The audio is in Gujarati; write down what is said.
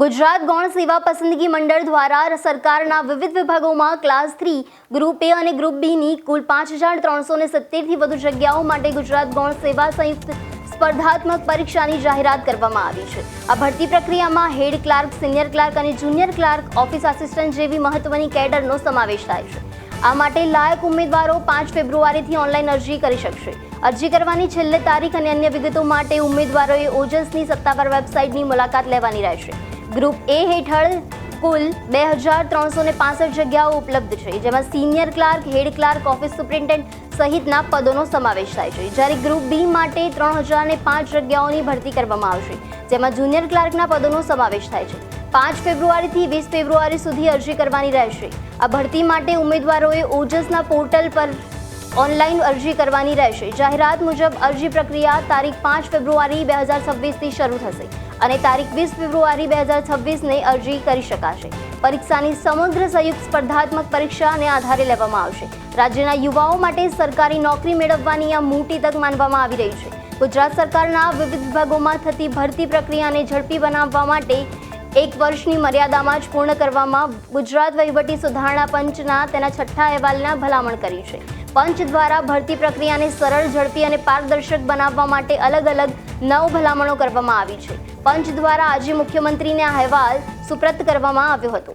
ગુજરાત ગૌણ સેવા પસંદગી મંડળ દ્વારા સરકારના વિવિધ વિભાગોમાં ક્લાસ થ્રી, ગ્રુપ એ અને ગ્રુપ બીની કુલ પાંચ હજાર ત્રણસો ને સિત્તેરથી વધુ જગ્યાઓ માટે ગુજરાત ગૌણ સેવા સંયુક્ત સ્પર્ધાત્મક પરીક્ષાની જાહેરાત કરવામાં આવી છે. આ ભરતી પ્રક્રિયામાં હેડ ક્લાર્ક, સિનિયર ક્લાર્ક અને જુનિયર ક્લાર્ક, ઓફિસ આસિસ્ટન્ટ જેવી મહત્વની કેડરનો સમાવેશ થાય છે. આ માટે લાયક ઉમેદવારો પાંચ ફેબ્રુઆરીથી ઓનલાઈન અરજી કરી શકશે. અરજી કરવાની છેલ્લે તારીખ અને અન્ય વિગતો માટે ઉમેદવારોએ ઓજસની સત્તાવાર વેબસાઇટની મુલાકાત લેવાની રહેશે. ગ્રુપ એ હેઠળ કુલ બે હજાર ત્રણસો ને પાસઠ જગ્યાઓ ઉપલબ્ધ છે, જેમાં senior clerk, head clerk, office superintendent સહિતના પદોનો સમાવેશ થાય છે. જ્યારે ગ્રુપ બી માટે ત્રણ હજાર ને પાંચ જગ્યાઓની ભરતી કરવામાં આવશે, જેમાં જુનિયર ક્લાર્કના પદોનો સમાવેશ થાય છે. પાંચ ફેબ્રુઆરીથી વીસ ફેબ્રુઆરી સુધી અરજી કરવાની રહેશે. આ ભરતી માટે ઉમેદવારોએ ઓજસના પોર્ટલ પર ઓનલાઈન અરજી કરવાની રહેશે. જાહેરાત મુજબ અરજી પ્રક્રિયા તારીખ પાંચ ફેબ્રુઆરી બે હજાર છવ્વીસથી શરૂ થશે. અને તારીખ વીસ ફેબ્રુઆરી બે હજાર છવ્વીસને અરજી કરી શકાશે. પરીક્ષાની સમગ્ર સંયુક્ત સ્પર્ધાત્મક પરીક્ષાને આધારે લેવામાં આવશે. રાજ્યના યુવાઓ માટે સરકારી નોકરી મેળવવાની આ મોટી તક માનવામાં આવી રહી છે. ગુજરાત સરકારના વિવિધ વિભાગોમાં થતી ભરતી પ્રક્રિયાને ઝડપી બનાવવા માટે એક વર્ષની મર્યાદામાં જ પૂર્ણ કરવામાં ગુજરાત વહીવટી સુધારણા પંચના તેના છઠ્ઠા અહેવાલના ભલામણ કરી છે. પંચ દ્વારા ભરતી પ્રક્રિયાને સરળ, ઝડપી અને પારદર્શક બનાવવા માટે અલગ અલગ નવ ભલામણો કરવામાં આવી છે. પંચ દ્વારા આજે મુખ્યમંત્રીને અહેવાલ સુપ્રત કરવામાં આવ્યો હતો.